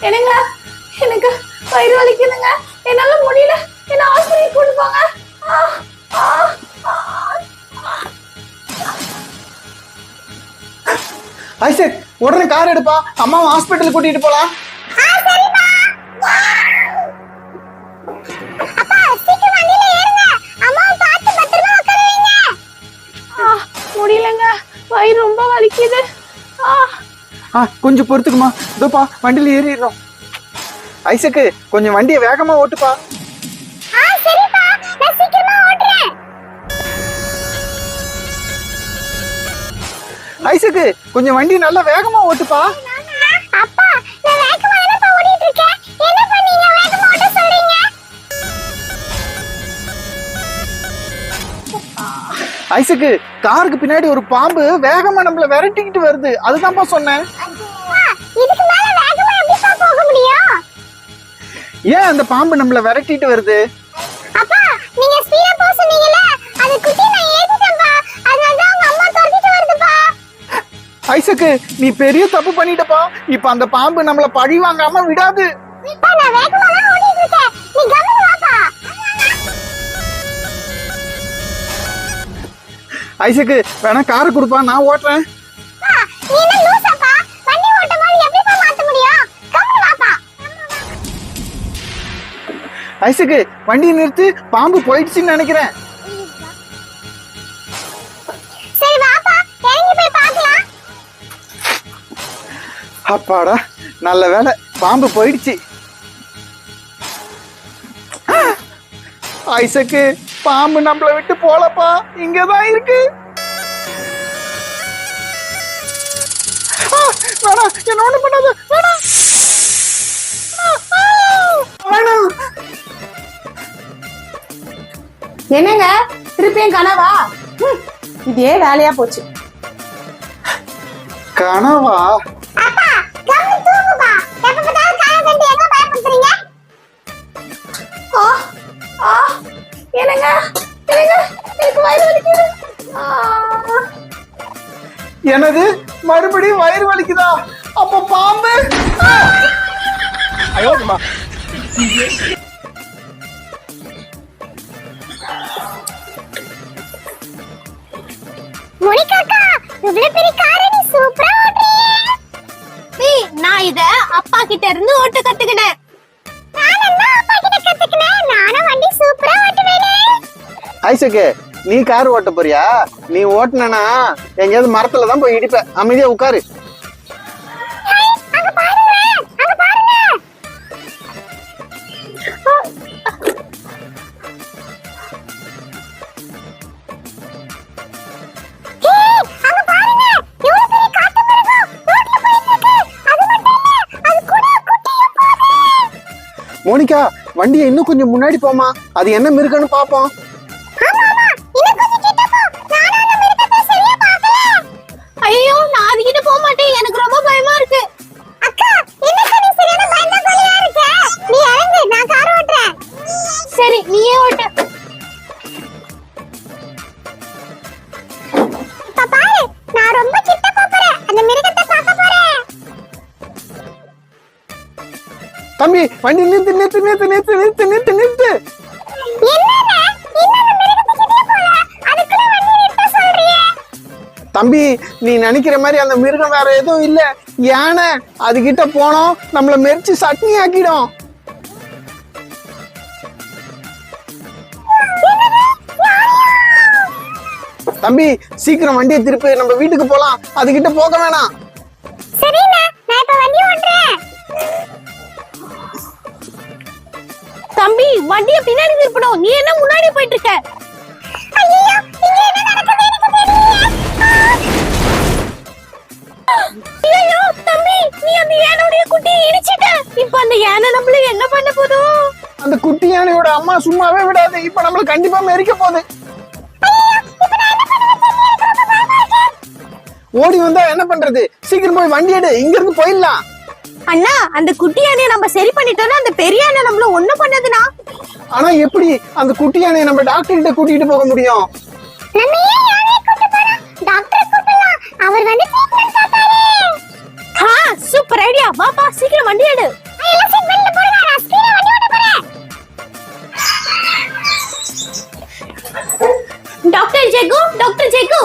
என்னங்க? எனக்கு வயிறு வலிக்குதுங்க. என்னால முடியல. என்ன ஆஸ்பத்திரிக்கு கொண்டு போங்க. ஐசக் உடனே கார் எடுப்பா. அம்மாவை ஹாஸ்பிட்டல் கூட்டிட்டு போலாம். ஆ, முடியலங்க. வயிறு ரொம்ப வலிக்குது. ஆ கொஞ்சம் பொறுத்துக்குமா. இதோப்பா வண்டியில ஏறிடுறோம் ஐசக்கு கொஞ்சம் வண்டியை வேகமா ஓட்டுப்பா. ஐசக்கு கொஞ்சம் வண்டி நல்லா வேகமா ஓட்டுப்பா. அப்பா ஐசக்கு காருக்கு பின்னாடி ஒரு பாம்பு வேகமா நம்மள விரட்டிக்கிட்டு வருது. அதுதான்ப்பா சொன்னேன். ஏன் அந்த பாம்பு நம்மள விரட்டிட்டு வருது? அப்பா நீங்க ஸ்பீடா போக சொன்னீங்கல்ல அது குட்டி நான் ஏத்திட்டேன்ப்பா. அதனால தான் உங்க அம்மா துரத்திட்டு வருதுப்பா. ஐசக்கு நீ பெரிய தப்பு பண்ணிட்டப்பா. இப்ப அந்த பாம்பு நம்மள பழி வாங்காம விடாது. அப்பா நான் வேகமா தான் ஓடிட்டு இருக்கேன். நீ கவனம் ஐசக்கு வேணா காரை கொடுப்பா நான் ஓட்டுறேன். ஐசக்கு வண்டியை நிறுத்து பாம்பு போயிடுச்சுன்னு நினைக்கிறேன். அப்பாடா நல்ல வேலை பாம்பு போயிடுச்சு. ஐசக்கு பாம்பு நம்மள விட்டு போலப்பா. இங்கதான் இருக்கு. என்ன ஒண்ணு பண்ணாத. என்னங்க? திருப்பியும் கனவா? இதே வேலையா போச்சு. கனவா? எனது மறுபடியும் வயிறு வலிக்குதா? அப்ப பாம்பு. நான் இத அப்பா கிட்ட இருந்து ஓட்ட கத்துக்கினேன். நான் என்ன அப்பா கிட்ட கத்துக்கினேன்? நானும் வண்டி சூப்பரா ஓட்டுவேனே. ஐசக்கு நீ கார் ஓட்ட போறியா? நீ ஓட்டினா எங்கேயாவது மரத்துல தான் போய் இடிப்ப. அமைதியா உட்காரு. மோனிகா வண்டியை இன்னும் கொஞ்சம் முன்னாடி போமா அது என்ன மிருகன்னு பாப்போம். தம்பி வண்டி நிறுத்து நிறுத்து நிறுத்து நிறுத்து நிறுத்து நிறுத்து நிறுத்து. தம்பி நீ நினைக்கிற மாதிரி அந்த மிருகம் வேற எதுவும் இல்ல. யானை அதுகிட்ட போனோம் நம்மள மெரிச்சு சட்னி ஆக்கிடும். தம்பி சீக்கிரம் வண்டியை திருப்பி நம்ம வீட்டுக்கு போலாம். அதுகிட்ட போக வேணாம். வண்டிய பின்னாடி திருப்பணும் நீ என்ன முன்னாடி போயிட்டு இருக்க ஐயோ தம்பி நீ அந்த யானையுடைய குட்டியை இடிச்சிட்ட. இப்ப அந்த யானை நம்மள என்ன பண்ண போதோ அந்த குட்டி யானையோட அம்மா சும்மாவே விடாது. இப்ப நம்மள கண்டிப்பா மெரிக்க போகுது. ஓடி வந்தா என்ன பண்றது? சீக்கிரம் போய் வண்டி எடு. இங்க இருந்து போயிடலாம். அண்ணா அந்த குட்டி யானையை நம்ம சரி பண்ணிட்டோம்னா அந்த பெரிய யானை நம்மள ஒண்ணும் பண்ணதுனா ஆனா எப்படி அந்த குட்டி யானையை நம்ம டாக்டர் கிட்ட கூட்டிட்டு போக முடியும்? நம்ம ஏன் யானையை கூட்டு போறோம்? டாக்டர் கூப்பிடலாம். அவர் வந்து ட்ரீட்மெண்ட் பார்த்தாரு ஆ சூப்பர் ஐடியா வாப்பா சீக்கிரம் வண்டி எடு. ஸ்பீடா வண்டி ஓட்ட போறேன். Doctor Jegu doctor Jegu.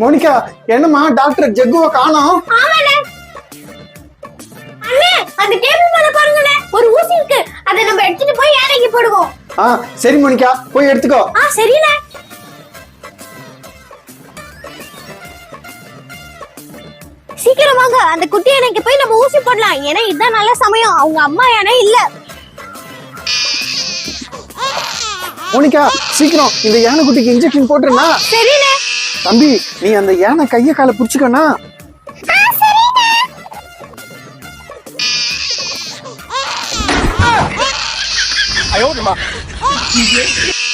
Monica என்னம்மா டாக்டர் ஜெக்குவை காணோம்? ஆமாண்ணே. அண்ணே அந்த டேபிள் மேல பாருங்கண்ணே ஒரு ஊசி இருக்கு. அதை நம்ம எடுத்துட்டு போய் யானைக்கு போடுவோம். ஆ சரி மோனிகா போய் எடுத்துக்கோ. ஆ சரிண்ணே சீக்கிரம் வாங்க. அந்த குட்டி யானைக்கு போய் நம்ம ஊசி போடலாம். ஏன்னா இதுதான் நல்ல சமயம். அவங்க அம்மா யானை இல்ல. மோனிகா சீக்கிரம். இந்த யானைக்குட்டிக்கு இன்ஜெக்ஷன் போட்டுருனா சரிண்ணே தம்பி நீ அந்த யானை கைய காலை புடிச்சுக்கோனா ஆ சரிண்ணா